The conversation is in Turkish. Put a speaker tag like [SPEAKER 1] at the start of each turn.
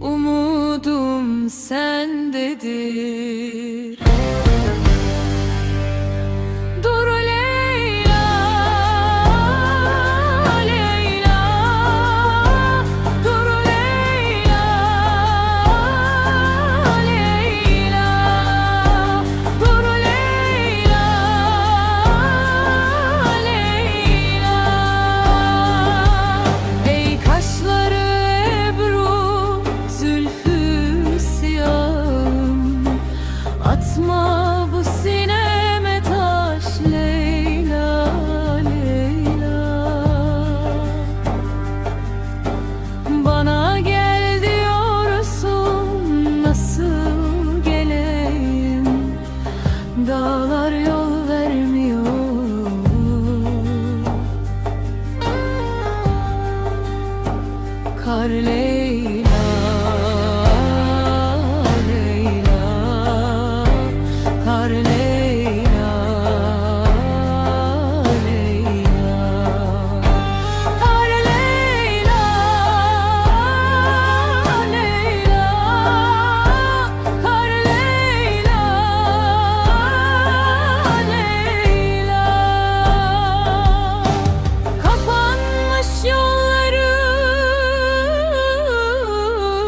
[SPEAKER 1] umudum sendedir Atma bu sineme taş Leyla, Leyla. Bana gel diyorsun nasıl geleyim? Dağlar yol vermiyor. Kar